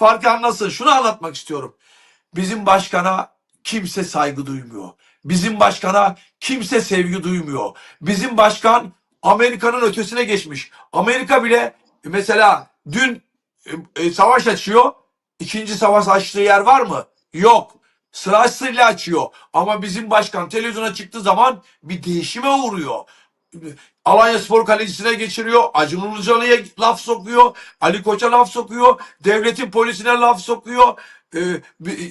Farkı anlasın. Şunu anlatmak istiyorum. Bizim başkana kimse saygı duymuyor. Bizim başkana kimse sevgi duymuyor. Bizim başkan Amerika'nın ötesine geçmiş. Amerika bile mesela dün e, e, savaş açıyor. İkinci savaş açtığı yer var mı? Yok. Sırasıyla açıyor. Ama bizim başkan televizyona çıktığı zaman bir değişime uğruyor. Alanya Spor kalecisine geçiriyor. Acun Ilıcalı'ya laf sokuyor. Ali Koç'a laf sokuyor. Devletin polisine laf sokuyor. Ee,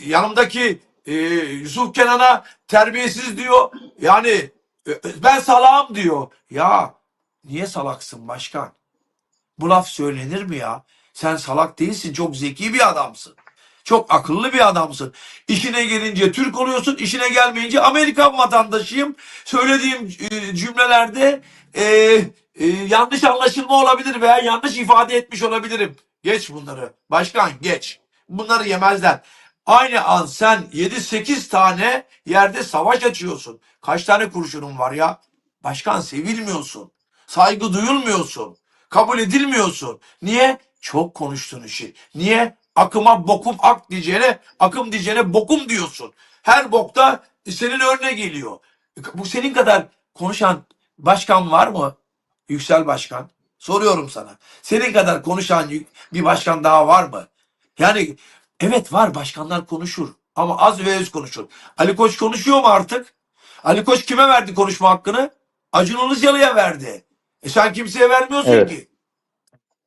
yanımdaki e, Yusuf Kenan'a terbiyesiz diyor. Yani e, ben salağım diyor. Ya niye salaksın başkan? Bu laf söylenir mi ya? Sen salak değilsin. Çok zeki bir adamsın. Çok akıllı bir adamsın. İşine gelince Türk oluyorsun, işine gelmeyince Amerikan vatandaşıyım. Söylediğim e, cümlelerde e, e, yanlış anlaşılma olabilir veya yanlış ifade etmiş olabilirim. Geç bunları. Başkan geç. Bunları yemezler. Aynı an sen 7-8 tane yerde savaş açıyorsun. Kaç tane kurşunun var ya? Başkan sevilmiyorsun. Saygı duyulmuyorsun. Kabul edilmiyorsun. Niye? Çok konuştun işi. Niye? Akıma bokum ak diyeceğine akım diyeceğine bokum diyorsun. Her bokta senin önüne geliyor. Bu senin kadar konuşan başkan var mı? Yüksel Başkan. Soruyorum sana. Senin kadar konuşan bir başkan daha var mı? Yani evet var başkanlar konuşur ama az ve öz konuşur. Ali Koç konuşuyor mu artık? Ali Koç kime verdi konuşma hakkını? Acun Ilıcalı'ya verdi. E sen kimseye vermiyorsun Evet. ki.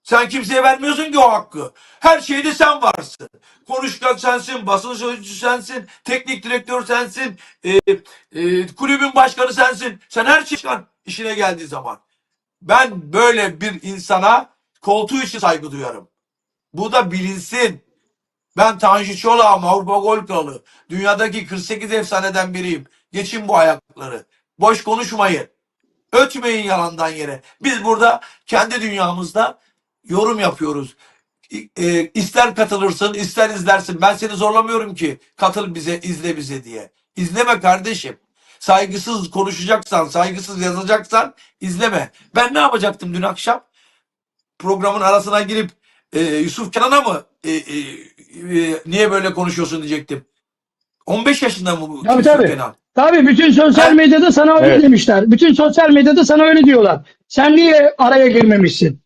Sen kimseye vermiyorsun ki o hakkı. Her şeyde sen varsın. Konuşkan sensin, basın sözcüsü sensin, teknik direktör sensin, e, e, kulübün başkanı sensin. Sen her şeyden işine geldiği zaman. Ben böyle bir insana koltuğu için saygı duyarım. Bu da bilinsin. Ben Tanju Çolak'ım Avrupa Gol Kralı. Dünyadaki 48 efsaneden biriyim. Geçin bu ayakları. Boş konuşmayın. Ötmeyin yalandan yere. Biz burada kendi dünyamızda yorum yapıyoruz. E, ister katılırsın, ister izlersin. Ben seni zorlamıyorum ki katıl bize, izle bize diye. İzleme kardeşim. Saygısız konuşacaksan, saygısız yazacaksan izleme. Ben ne yapacaktım dün akşam? Programın arasına girip e, Yusuf Kenan'a mı e, e, e, niye böyle konuşuyorsun diyecektim. 15 yaşında mı bu Tabii, Yusuf tabii. Kenan? Tabii bütün sosyal medyada sana öyle Evet. demişler. Bütün sosyal medyada sana öyle diyorlar. Sen niye araya girmemişsin?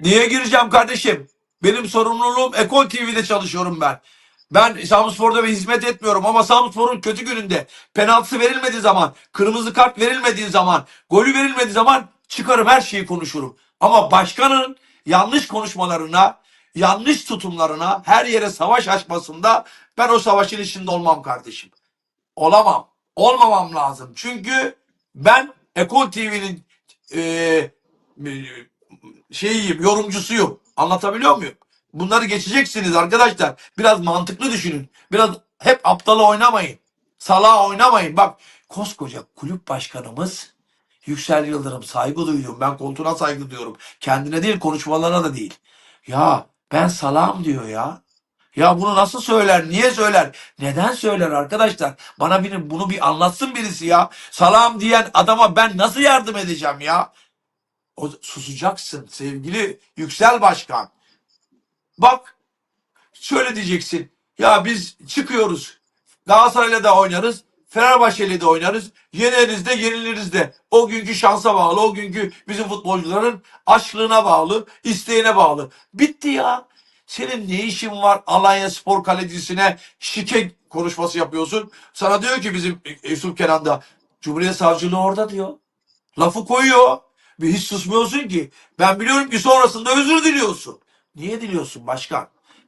Niye gireceğim kardeşim? Benim sorumluluğum Ekol TV'de çalışıyorum ben. Ben Samspor'da bir hizmet etmiyorum ama Samspor'un kötü gününde penaltısı verilmediği zaman, kırmızı kart verilmediği zaman, golü verilmediği zaman çıkarım her şeyi konuşurum. Ama başkanın yanlış konuşmalarına, yanlış tutumlarına, her yere savaş açmasında ben o savaşın içinde olmam kardeşim. Olamam. Olmamam lazım. Çünkü ben Ekol TV'nin eee şeyiyim, yorumcusuyum. Anlatabiliyor muyum? Bunları geçeceksiniz arkadaşlar. Biraz mantıklı düşünün. Biraz hep aptala oynamayın. Salağa oynamayın. Bak koskoca kulüp başkanımız Yüksel Yıldırım saygı duyuyorum. Ben koltuğuna saygı duyuyorum. Kendine değil konuşmalarına da değil. Ya ben salağım diyor ya. Ya bunu nasıl söyler? Niye söyler? Neden söyler arkadaşlar? Bana biri, bunu bir anlatsın birisi ya. Salam diyen adama ben nasıl yardım edeceğim ya? O, susacaksın sevgili Yüksel Başkan. Bak şöyle diyeceksin. Ya biz çıkıyoruz. Galatasaray'la da oynarız. Fenerbahçe'yle de oynarız. Yeneriz de yeniliriz de. O günkü şansa bağlı. O günkü bizim futbolcuların aşklığına bağlı. isteğine bağlı. Bitti ya. Senin ne işin var Alanya Spor Kalecisine şike konuşması yapıyorsun. Sana diyor ki bizim Yusuf Kenan da Cumhuriyet Savcılığı orada diyor. Lafı koyuyor. Hiç susmuyorsun ki. Ben biliyorum ki sonrasında özür diliyorsun. Niye diliyorsun başkan?